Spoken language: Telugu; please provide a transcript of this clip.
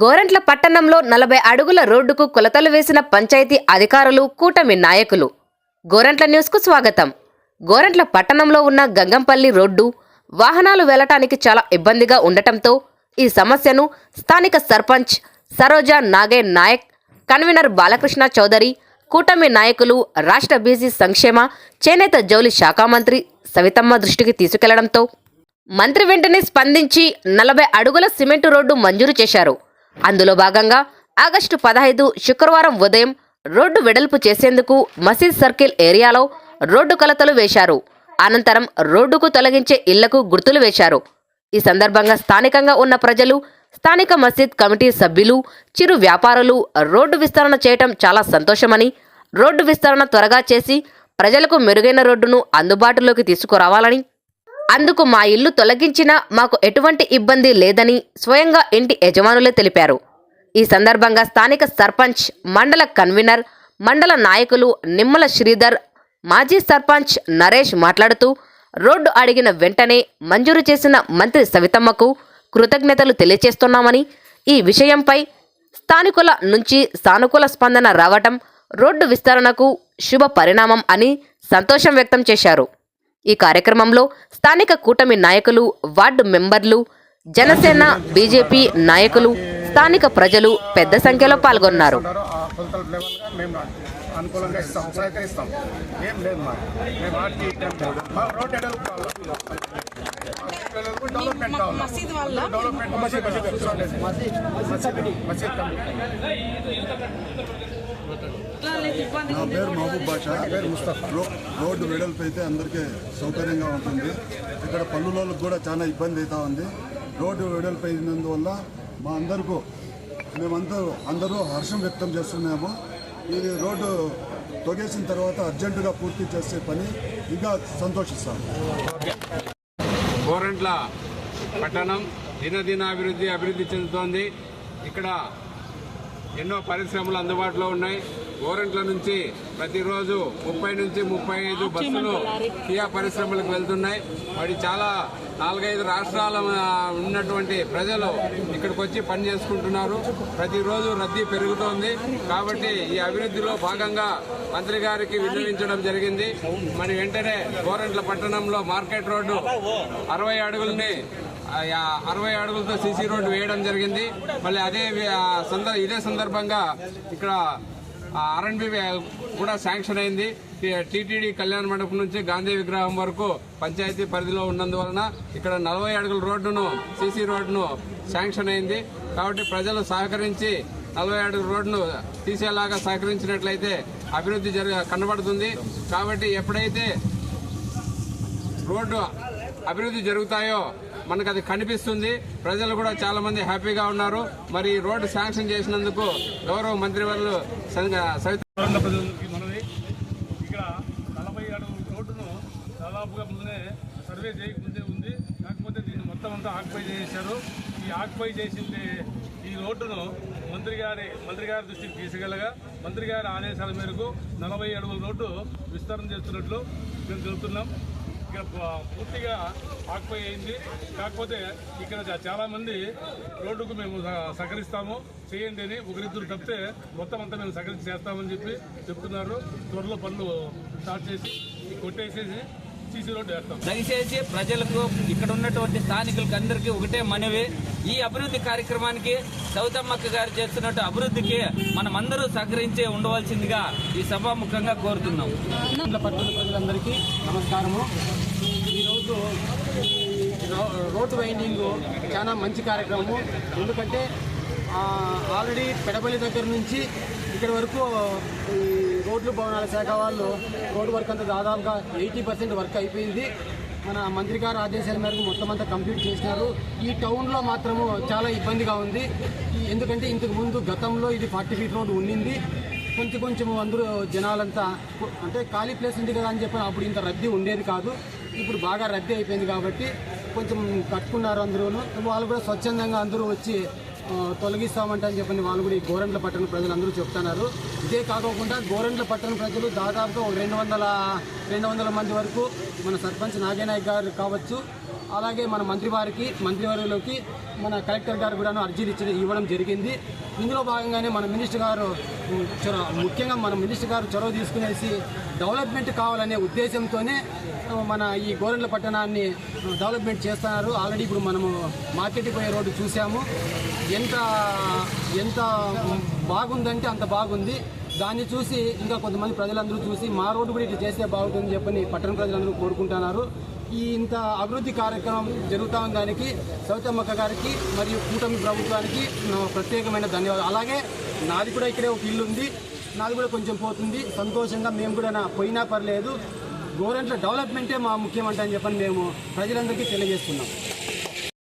గోరంట్ల పట్టణంలో నలభై అడుగుల రోడ్డుకు కొలతలు వేసిన పంచాయతీ అధికారులు కూటమి నాయకులు. గోరంట్ల న్యూస్కు స్వాగతం. గోరంట్ల పట్టణంలో ఉన్న గంగంపల్లి రోడ్డు వాహనాలు వెళ్ళటానికి చాలా ఇబ్బందిగా ఉండటంతో ఈ సమస్యను స్థానిక సర్పంచ్ సరోజా నాగే నాయక్ కన్వీనర్ బాలకృష్ణ చౌదరి కూటమి నాయకులు రాష్ట్ర బీసీ సంక్షేమ చేనేత జౌలి శాఖ మంత్రి సవితమ్మ దృష్టికి తీసుకెళ్ళడంతో మంత్రి వెంటనే స్పందించి నలభై అడుగుల సిమెంటు రోడ్డు మంజూరు చేశారు. అందులో భాగంగా ఆగస్టు పదహైదు శుక్రవారం ఉదయం రోడ్డు వెడల్పు చేసేందుకు మసీద్ సర్కిల్ ఏరియాలో రోడ్డు కలతలు వేశారు. అనంతరం రోడ్డుకు తొలగించే ఇళ్ళకు గుర్తులు వేశారు. ఈ సందర్భంగా స్థానికంగా ఉన్న ప్రజలు స్థానిక మసీద్ కమిటీ సభ్యులు చిరు వ్యాపారులు రోడ్డు విస్తరణ చేయటం చాలా సంతోషమని రోడ్డు విస్తరణ త్వరగా చేసి ప్రజలకు మెరుగైన రోడ్డును అందుబాటులోకి తీసుకురావాలని అందుకు మా ఇల్లు తొలగించినా మాకు ఎటువంటి ఇబ్బంది లేదని స్వయంగా ఇంటి యజమానులే తెలిపారు. ఈ సందర్భంగా స్థానిక సర్పంచ్ మండల కన్వీనర్ మండల నాయకులు నిమ్మల శ్రీధర్ మాజీ సర్పంచ్ నరేష్ మాట్లాడుతూ రోడ్డు అడిగిన వెంటనే మంజూరు చేసిన మంత్రి సవితమ్మకు కృతజ్ఞతలు తెలియజేస్తున్నామని ఈ విషయంపై స్థానికుల నుంచి సానుకూల స్పందన రావటం రోడ్డు విస్తరణకు శుభ పరిణామం అని సంతోషం వ్యక్తం చేశారు. ఈ కార్యక్రమంలో స్థానిక కూటమి నాయకులు వార్డు మెంబర్లు జనసేన బీజేపీ నాయకులు స్థానిక ప్రజలు పెద్ద సంఖ్యలో పాల్గొన్నారు డెవలప్మెంట్ నా పేరు మహబూబ్ బాషా పేరు ముస్తఫా. రోడ్డు వెడల్పు అయితే అందరికీ సౌకర్యంగా ఉంటుంది. ఇక్కడ పల్లెలకు కూడా చాలా ఇబ్బంది అవుతా ఉంది. రోడ్డు వెడల్పు అయినందువల్ల మా అందరికీ మేమందరూ అందరూ హర్షం వ్యక్తం చేస్తున్నాము. ఇది రోడ్డు తొగేసిన తర్వాత అర్జెంటుగా పూర్తి చేసే పని ఇంకా సంతోషిస్తాము గోరంట్ల పట్టణం దినదిన అభివృద్ధి అభివృద్ధి చెందుతోంది. ఇక్కడ ఎన్నో పరిశ్రమలు అందుబాటులో ఉన్నాయి. గోరంట్ల నుంచి ప్రతిరోజు ముప్పై నుంచి ముప్పై ఐదు బస్సులు కియా పరిశ్రమలకు వెళ్తున్నాయి. మరి చాలా నాలుగైదు రాష్ట్రాల ఉన్నటువంటి ప్రజలు ఇక్కడికి వచ్చి పని చేసుకుంటున్నారు. ప్రతిరోజు రద్దీ పెరుగుతోంది. కాబట్టి ఈ అభివృద్ధిలో భాగంగా మంత్రి గారికి విన్నవించడం జరిగింది. మరి వెంటనే గోరంట్ల పట్టణంలో మార్కెట్ రోడ్డు అరవై అడుగుల్ని అరవై అడుగులతో సీసీ రోడ్డు వేయడం జరిగింది. మళ్ళీ అదే సందర్ ఇదే సందర్భంగా ఇక్కడ ఆర్ఎన్బి కూడా శాంక్షన్ అయింది. టీటీడీ కళ్యాణ మండపం నుంచి గాంధీ విగ్రహం వరకు పంచాయతీ పరిధిలో ఉన్నందువలన ఇక్కడ నలభై అడుగుల రోడ్డును సీసీ రోడ్డును శాంక్షన్ అయింది. కాబట్టి ప్రజలు సహకరించి నలభై అడుగుల రోడ్డును తీసేలాగా సహకరించినట్లయితే అభివృద్ధి జరగ కనబడుతుంది. కాబట్టి ఎప్పుడైతే రోడ్డు అభివృద్ధి జరుగుతాయో మనకు అది కనిపిస్తుంది. ప్రజలు కూడా చాలా మంది హ్యాపీగా ఉన్నారు. మరి ఈ రోడ్డు శాంక్షన్ చేసినందుకు గౌరవ మంత్రివర్యులు సంగ- సవిత మనవి. ఇక్కడ నలభై అడుగు రోడ్డును దాదాపుగా ముందే సర్వే చేయకముందే ఉంది. కాకపోతే దీన్ని మొత్తం అంతా ఆక్యుపై చేశారు. ఈ ఆక్యుపై చేసింది ఈ రోడ్డును మంత్రి గారి మంత్రి గారి దృష్టికి తీసుకెళ్ళగా మంత్రి గారి ఆదేశాల మేరకు నలభై అడుగుల రోడ్డు విస్తరణ చేస్తున్నట్లు మేము చెబుతున్నాం. ఇక్కడ పూర్తిగా ఆక్యుపై అయింది. కాకపోతే ఇక్కడ చాలామంది రోడ్డుకు మేము సహకరిస్తాము. చేయండి అని ఒకరిద్దరు తప్పితే మొత్తం అంతా మేము సహకరించి చేస్తామని చెప్పి చెప్తున్నారు. త్వరలో పనులు స్టార్ట్ చేసి కొట్టేసేసి దయచేసి ప్రజలకు ఇక్కడ ఉన్నటువంటి స్థానికులకు అందరికీ ఒకటే మనవి. ఈ అభివృద్ధి కార్యక్రమానికి సౌతమ్మక్క గారు చేస్తున్నట్టు అభివృద్ధికి మనం అందరూ సహకరించి ఉండవలసిందిగా ఈ సభాముఖంగా కోరుతున్నాం. ఇండ్ల పట్టణ ప్రజలందరికీ నమస్కారము. ఈరోజు రో- రోడ్డు వైండింగ్ చాలా మంచి కార్యక్రమము. ఎందుకంటే ఆ, ఆల్రెడీ పెడపల్లి దగ్గర నుంచి ఇక్కడ వరకు ఈ రోడ్లు భవనాల శాఖ వాళ్ళు రోడ్డు వర్క్ అంతా దాదాపుగా ఎయిటీ పర్సెంట్ వర్క్ అయిపోయింది. మన మంత్రి గారు ఆదేశాల మేరకు మొత్తం అంతా కంప్లీట్ చేసినారు. ఈ టౌన్లో మాత్రము చాలా ఇబ్బందిగా ఉంది. ఎందుకంటే ఇంతకు ముందు గతంలో ఇది ఫార్టీ ఫీట్ రోడ్డు ఉండింది కొంచెం కొంచెం అందరూ జనాలంతా అంటే ఖాళీ ప్లేస్ ఉంది కదా అని చెప్పి అప్పుడు ఇంత రద్దీ ఉండేది కాదు. ఇప్పుడు బాగా రద్దీ అయిపోయింది కాబట్టి కొంచెం కట్టుకున్నారు అందరూ వాళ్ళు కూడా స్వచ్ఛందంగా అందరూ వచ్చి ఆ, తొలగిస్తామంట అని చెప్పని వాళ్ళు కూడా ఈ గోరంట్ల పట్టణ ప్రజలు అందరూ చెప్తున్నారు. ఇదే కాకోకుండా గోరంట్ల పట్టణ ప్రజలు దాదాపుగా ఒక రెండు వందల రెండు వందల మంది వరకు మన సర్పంచ్ నాగేనాయక్ గారు కావచ్చు అలాగే మన మంత్రి వారికి మంత్రివర్యులకి మన కలెక్టర్ గారు కూడా అర్జీలు ఇచ్చి ఇవ్వడం జరిగింది. ఇందులో భాగంగానే మన మినిస్టర్ గారు చొరవ ముఖ్యంగా మన మినిస్టర్ గారు చొరవ తీసుకునేసి డెవలప్మెంట్ కావాలనే ఉద్దేశంతోనే మన ఈ గోరెంట్ల పట్టణాన్ని డెవలప్మెంట్ చేస్తున్నారు. ఆల్రెడీ ఇప్పుడు మనము మార్కెట్కి పోయే రోడ్డు చూసాము ఎంత ఎంత బాగుందంటే అంత బాగుంది. దాన్ని చూసి ఇంకా కొంతమంది ప్రజలందరూ చూసి మా రోడ్డు కూడా ఇట్లా చేస్తే బాగుంటుంది చెప్పని పట్టణ ప్రజలందరూ కోరుకుంటున్నారు. ఈ ఇంత అభివృద్ధి కార్యక్రమం జరుగుతా ఉన్న దానికి సౌతమ్మక్క గారికి మరియు కూటమి ప్రభుత్వానికి ప్రత్యేకమైన ధన్యవాదాలు. అలాగే నాది కూడా ఇక్కడే ఒక ఇల్లు ఉంది. నాది కూడా కొంచెం పోతుంది. సంతోషంగా మేము కూడా నా పోయినా పర్లేదు. గవర్నమెంట్లో డెవలప్మెంటే మా ముఖ్యమంటే అని చెప్పని మేము ప్రజలందరికీ తెలియజేస్తున్నాం.